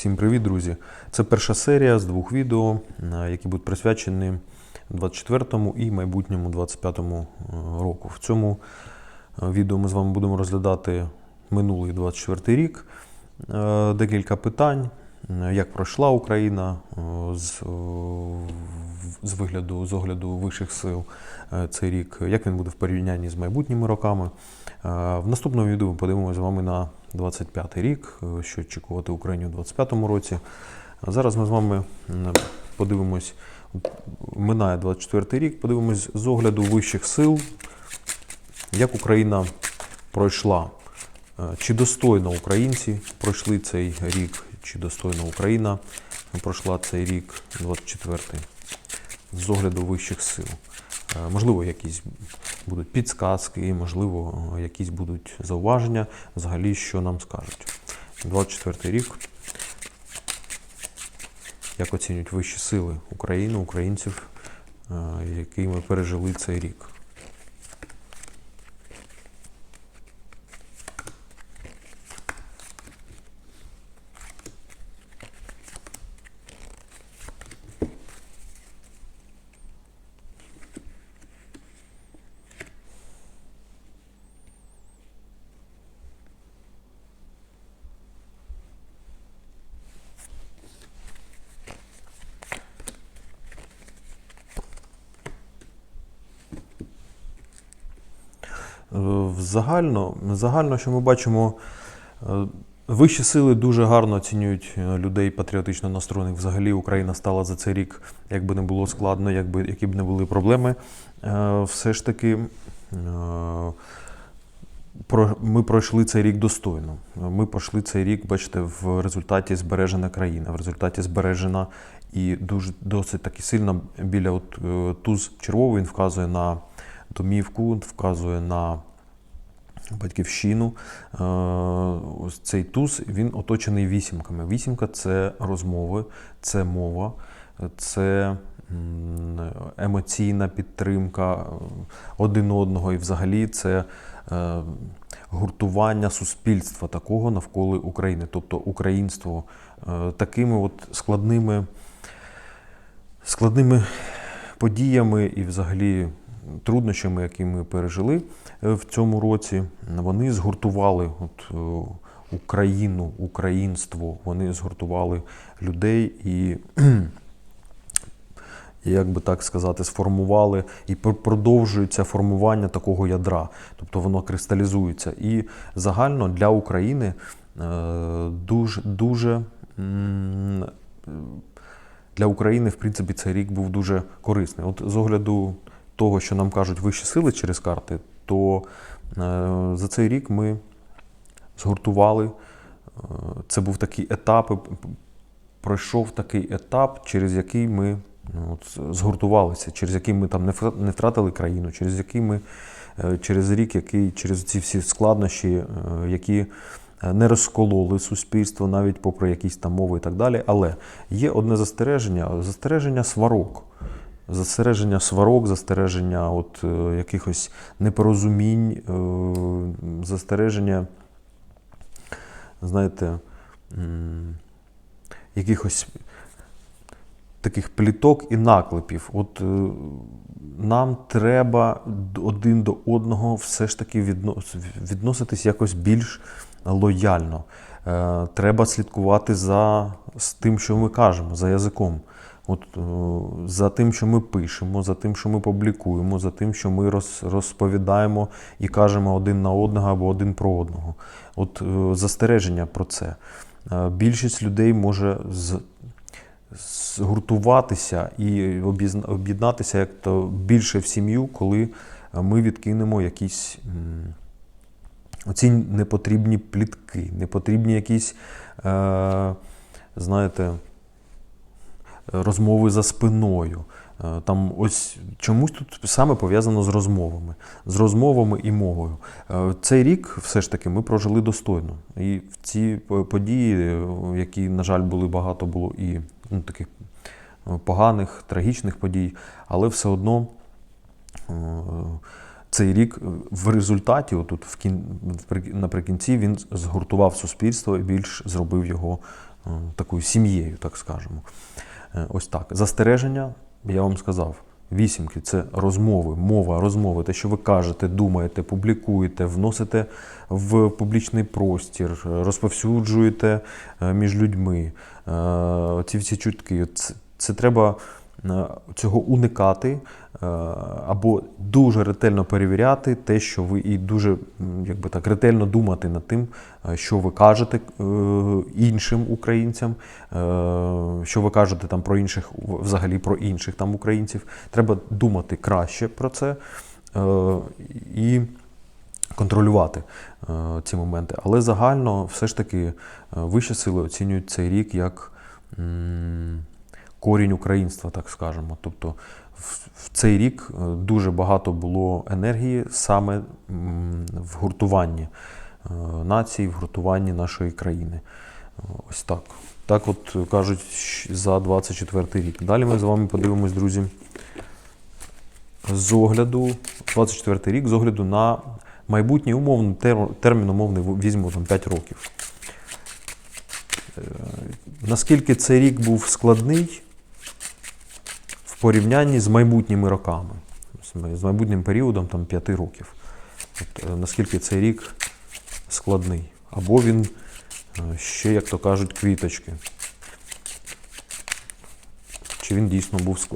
Всім привіт, друзі! Це перша серія з двох відео, е, які будуть присвячені 24-му і майбутньому 25-му е, року. В цьому е, відео ми з вами будемо розглядати минулий 24 й рік, декілька питань, як пройшла Україна з, з вигляду з огляду вищих сил цей рік, як він буде в порівнянні з майбутніми роками. В наступному відео подивимося з вами на 25 рік, е, що очікувати Україні у 25 році. Зараз ми з вами подивимось, минає 24 рік, подивимось з огляду вищих сил, як Україна пройшла. Е, Чи достойно українці пройшли цей рік, чи достойно Україна пройшла цей рік, 24-й, з огляду вищих сил. Е, Можливо, якісь будуть підсказки, можливо, е, якісь будуть зауваження, взагалі, що нам скажуть. 24 рік. Як оцінюють вищі сили України, українців, е, які ми пережили цей рік. Загально, загально, що ми бачимо, е, вищі сили дуже гарно оцінюють е, людей патріотично настроєних. Взагалі Україна стала за цей рік, як би не було складно, як би, які б не були проблеми. е, Все ж таки ми пройшли цей рік достойно. Ми пройшли цей рік, бачите, в результаті збережена країна, в результаті збережена і дуже досить таки сильно біля от, туз червовий він вказує на домівку, вказує на батьківщину. Е, Ось цей туз він оточений вісімками. Вісімка це розмови, це мова, це емоційна підтримка е, один одного, і взагалі це е, гуртування суспільства такого навколо України, тобто українство такими от складними, складними подіями і взагалі труднощами, які ми пережили е, в цьому році, вони згуртували от, е, Україну, українство, вони згуртували людей і, як би так сказати, сформували і продовжується формування такого ядра, тобто воно кристалізується. І загально для України е, дуже, дуже для України, в принципі, цей рік був дуже корисний. От з огляду того, що нам кажуть вищі сили через карти, то е, за цей рік ми згуртували. е, Це був такий етап, пройшов такий етап, через який ми ну, згуртувалися, через який ми там не втра- не втратили країну, через який ми е, через рік, який через ці всі складнощі, які не розкололи суспільство, навіть попри якісь там мови і так далі. Але є одне застереження: застереження сварок. Застереження сварок, застереження от, е, якихось непорозумінь, е, застереження, знаєте, якихось таких пліток і наклепів. От е, нам треба один до одного все ж таки відноситись якось більш лояльно. Треба слідкувати за з тим, що ми кажемо, за язиком. От, е, за тим, що ми пишемо, за тим, що ми публікуємо, за тим, що ми роз, розповідаємо і кажемо один на одного або один про одного. От е, застереження про це. Е, Більшість людей може з, згуртуватися і об'єднатися як то більше в сім'ю, коли ми відкинемо якісь оці непотрібні плітки, непотрібні якісь, е, знаєте, розмови за спиною. Е, Там ось чомусь тут саме пов'язано з розмовами, з розмовами і мовою. Е, Цей рік все ж таки ми прожили достойно. І в ці події, е, які, на жаль, були багато було і ну, таких поганих, трагічних подій, але все одно цей рік в результаті, отут в кін... наприкінці, він згуртував суспільство і більш зробив його такою сім'єю, так скажемо. Е, Ось так. Застереження, я вам сказав. Вісімки це розмови, мова, розмови, те, що ви кажете, думаєте, публікуєте, вносите в публічний простір, розповсюджуєте е, між людьми. Е, Ці всі чутки. Це, це треба цього уникати е, або дуже ретельно перевіряти те, що ви і дуже якби так ретельно думати над тим, е, що ви кажете е, іншим українцям, е, що ви кажете там про інших, взагалі про інших там українців. Треба думати краще про це е, і контролювати е, ці моменти. Але загально все ж таки е, вищі сили оцінюють цей рік як корінь українства, так скажемо. Тобто в, цей рік е, дуже багато було енергії саме в гуртуванні е, нації, в гуртуванні нашої країни. Е, Ось так. Так от кажуть за 24 рік. Далі ми з вами подивимось, друзі, з огляду 24 рік, з огляду на майбутній умовний тер- термін умовний візьмемо там 5 років. Е, Наскільки цей рік був складний порівнянні з майбутніми роками, з майбутнім періодом там, 5 років. От, е, наскільки цей рік складний. Або він е, ще, як то кажуть, квіточки. Чи він дійсно був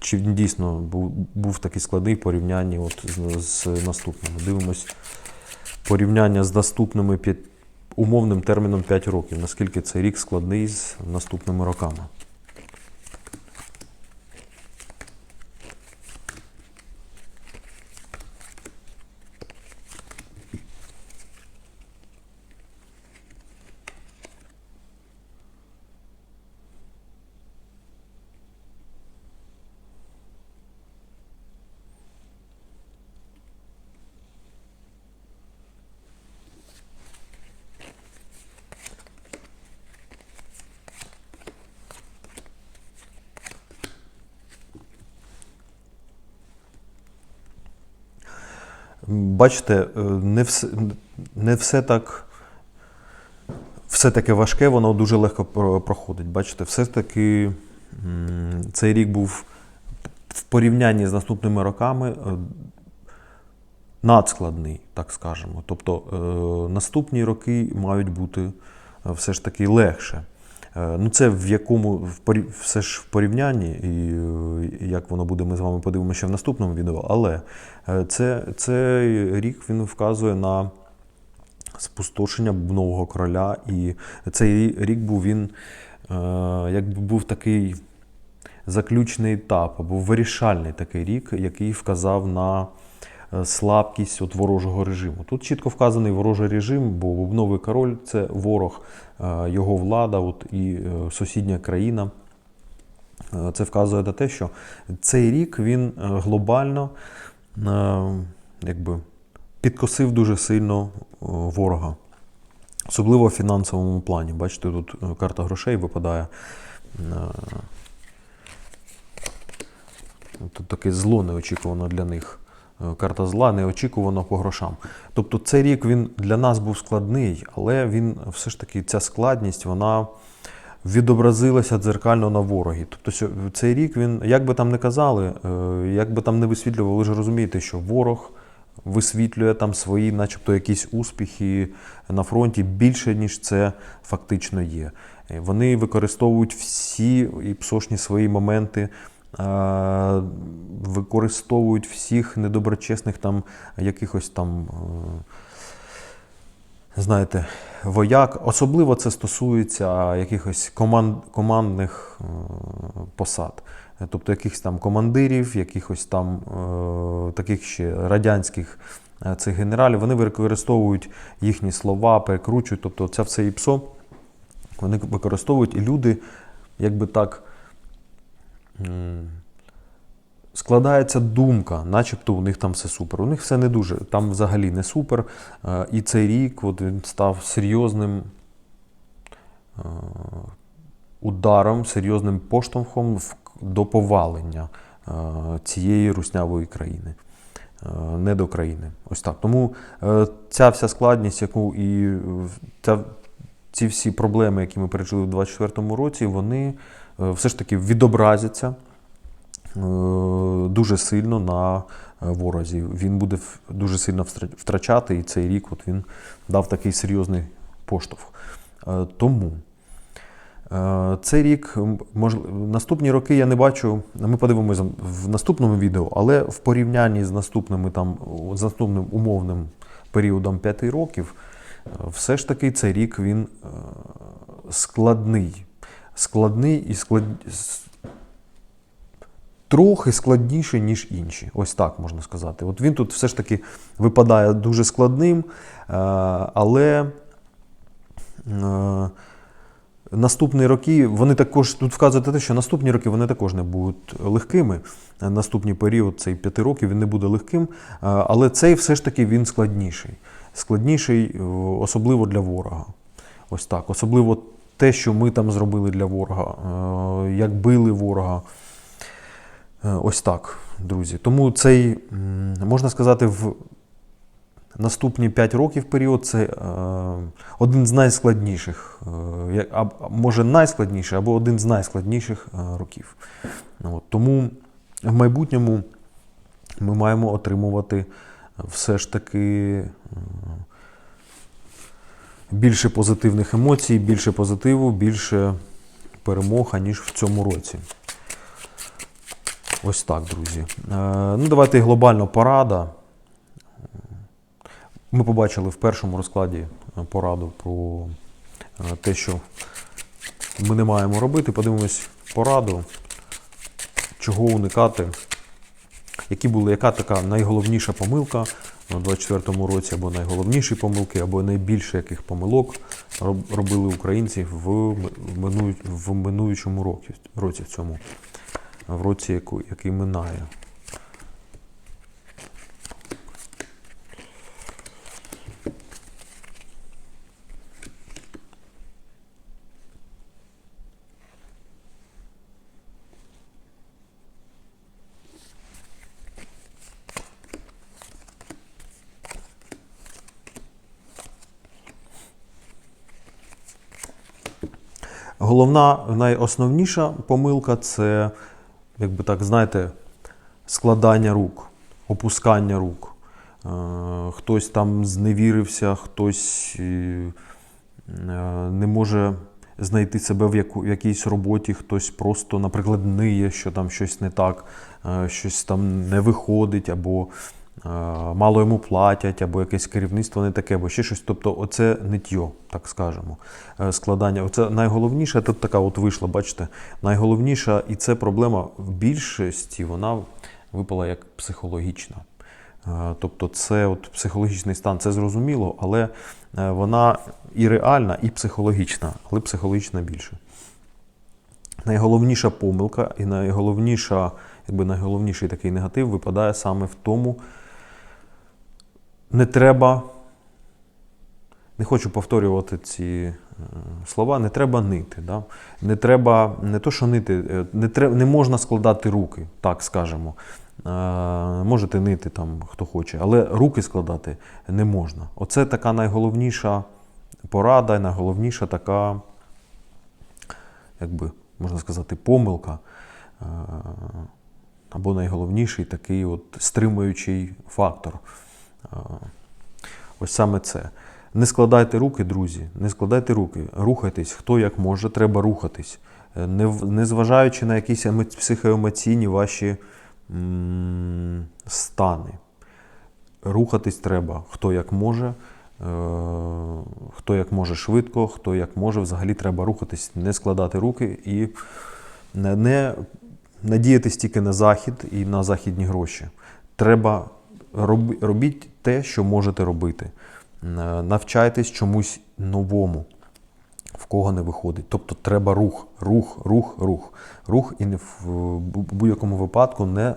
чи він дійсно був, був такий складний в порівнянні от з, з наступними. Дивимось порівняння з наступними п'ять, умовним терміном 5 років. Наскільки цей рік складний з наступними роками. Бачите, е, не все, не все так. Все таке важке, воно дуже легко проходить. Бачите, все таки цей рік був в порівнянні з наступними роками е, надскладний, так скажемо. Тобто е, наступні роки мають бути все ж таки легше. Е, Ну, це в якому все ж в порівнянні, і е, як воно буде, ми з вами подивимося ще в наступному відео. Але е, це, рік він вказує на спустошення нового короля. І цей рік був він, якби був такий заключний етап, або вирішальний такий рік, який вказав на слабкість от ворожого режиму. Тут чітко вказаний ворожий режим, бо бубновий король це ворог, його влада от, і е, сусідня країна. Е, Це вказує на те, що цей рік він е, глобально е, якби, підкосив дуже сильно е, ворога. Особливо в фінансовому плані. Бачите, тут е, карта грошей випадає. Е, Тут таке зло неочікувано для них. Е, Карта зла неочікувано по грошам. Тобто цей рік він для нас був складний, але він все ж таки ця складність вона відобразилася дзеркально на ворогі. Тобто цей рік він, як би там не казали, е, як би там не висвітлювали, ви ж розумієте, що ворог висвітлює там свої, начебто, якісь успіхи на фронті більше, ніж це фактично є. Е, Вони використовують всі і псошні свої моменти. Використовують всіх недоброчесних там якихось там, е, знаєте, вояк. Особливо це стосується якихось команд, командних е, посад. Тобто якихось там командирів, якихось там е, таких ще радянських цих генералів, вони використовують їхні слова, перекручують. Тобто це все ІПСО вони використовують, і люди, якби так. Складається думка, начебто у них там все супер. У них все не дуже, там взагалі не супер. Е, І цей рік от він став серйозним е, ударом, серйозним поштовхом до повалення е, цієї руснявої країни, не до країни. Ось так. Тому ця вся складність, яку і ця, ці всі проблеми, які ми пережили в 2024 році, вони е, все ж таки відобразяться е, дуже сильно на е, ворозі. Він буде дуже сильно втрачати, і цей рік от він дав такий серйозний поштовх. Тому цей рік, м, мож, наступні роки я не бачу. Ми подивимося в наступному відео, але в порівнянні з наступними там з наступним умовним періодом 5 років, все ж таки цей рік він е, складний. Складний і склад... трохи складніший, ніж інші. Ось так можна сказати. От він тут все ж таки випадає дуже складним, е, але е, наступні роки вони також тут вказують те, що наступні роки вони також не будуть легкими. Наступний період, цей п'яти років, він не буде легким, але цей все ж таки він складніший. Складніший, е, особливо для ворога. Ось так. Особливо те, що ми там зробили для ворога, е, як били ворога. Е, Ось так, друзі. Тому цей, можна сказати, в наступні 5 років період це один з найскладніших, може найскладніший, або один з найскладніших років. Ну, тому в майбутньому ми маємо отримувати все ж таки більше позитивних емоцій, більше позитиву, більше перемог, аніж в цьому році. Ось так, друзі. Е, Ну, давайте глобально порада. Ми побачили в першому розкладі е, пораду про е, те, що ми не маємо робити. Подивимось пораду, чого уникати, які були, яка така найголовніша помилка у 24-му році, або найголовніші помилки, або найбільше яких помилок роб- робили українці в, минуючому році, році в цьому, в році, який минає. Головна, найосновніша помилка це, якби так, знаєте, складання рук, опускання рук. Е, Хтось там зневірився, хтось е, не може знайти себе в, яку, в якійсь роботі, хтось просто, наприклад, ниє, що там щось не так, е, щось там не виходить, або мало йому платять, або якесь керівництво не таке, або ще щось. Тобто, оце ниття, так скажемо. Е, Складання. Оце найголовніше, тут така от вийшла, бачите, найголовніша, і це проблема в більшості, вона випала як психологічна. Е, Тобто це от психологічний стан, це зрозуміло, але е, вона і реальна, і психологічна, але психологічна більше. Найголовніша помилка і найголовніша, якби найголовніший такий негатив випадає саме в тому, не треба, не хочу повторювати ці е, слова, не треба нити. Да? Не треба, не то, що нити, е, не, треб, не можна складати руки, так скажемо. Е, Можете нити там хто хоче, але руки складати не можна. Оце така найголовніша порада, найголовніша така, якби можна сказати, помилка. Або найголовніший такий от стримуючий фактор. Ось саме це. Не складайте руки, друзі, не складайте руки, рухайтесь, хто як може, треба рухатись. Е, Не, в- не зважаючи на якісь психоемоційні ваші стани. Рухатись треба, хто як може, е, хто як може швидко, хто як може, взагалі треба рухатись, не складати руки і не, надіятись тільки на захід і на західні гроші. Треба робіть те, що можете робити. Е, Навчайтесь чомусь новому, в кого не виходить. Тобто треба рух, рух, рух, рух. Рух і не в будь-якому випадку не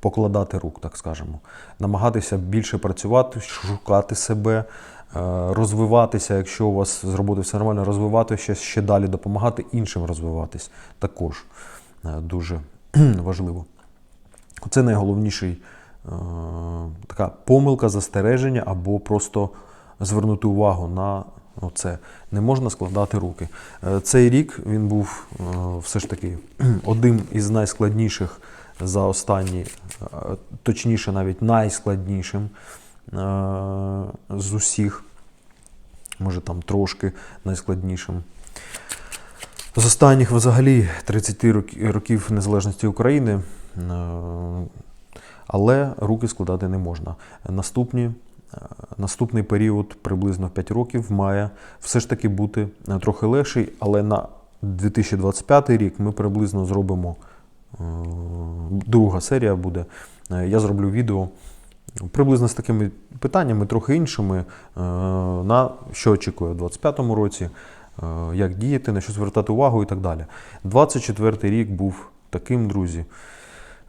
покладати рук, так скажемо. Намагатися більше працювати, шукати себе, е, розвиватися, якщо у вас з роботи все нормально, розвивати ще, далі, допомагати іншим розвиватись також е, дуже важливо. Це найголовніший така помилка, застереження або просто звернути увагу на Оце не можна складати руки. Е, Цей рік він був е, все ж таки одним із найскладніших за останні, е, точніше, навіть найскладнішим е, з усіх. Може там трошки найскладнішим. З останніх взагалі 30 років незалежності України, е, але руки складати не можна. Наступні, е, наступний період, приблизно 5 років, має все ж таки бути е, трохи легший, але на 2025 рік ми приблизно зробимо е, друга серія буде. Я зроблю відео приблизно з такими питаннями, трохи іншими, на що очікує у 2025 році, як діяти, на що звертати увагу і так далі. 24 рік був таким, друзі.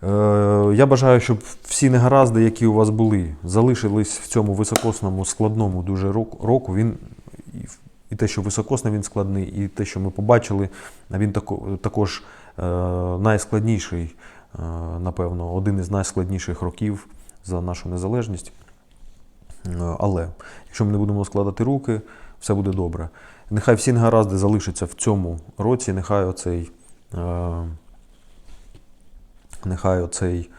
Е, Я бажаю, щоб всі негаразди, які у вас були, залишились в цьому високосному, складному дуже року. Він і те, що високосний він складний, і те, що ми побачили, він також е, найскладніший, е, напевно, один із найскладніших років за нашу незалежність. Але якщо ми не будемо складати руки, все буде добре. Нехай всі негаразди залишаться в цьому році, нехай оцей, нехай оцей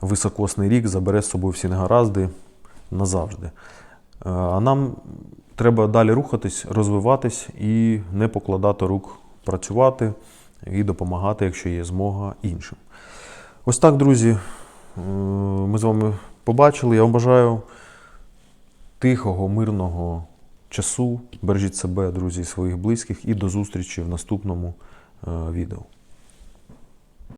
високосний рік забере з собою всі негаразди назавжди. Е, А нам треба далі рухатись, розвиватись і не покладати рук працювати і допомагати, якщо є змога іншим. Ось так, друзі, е, ми з вами побачили. Я вам бажаю тихого, мирного часу. Бережіть себе, друзі, своїх близьких, і до зустрічі в наступному е, відео.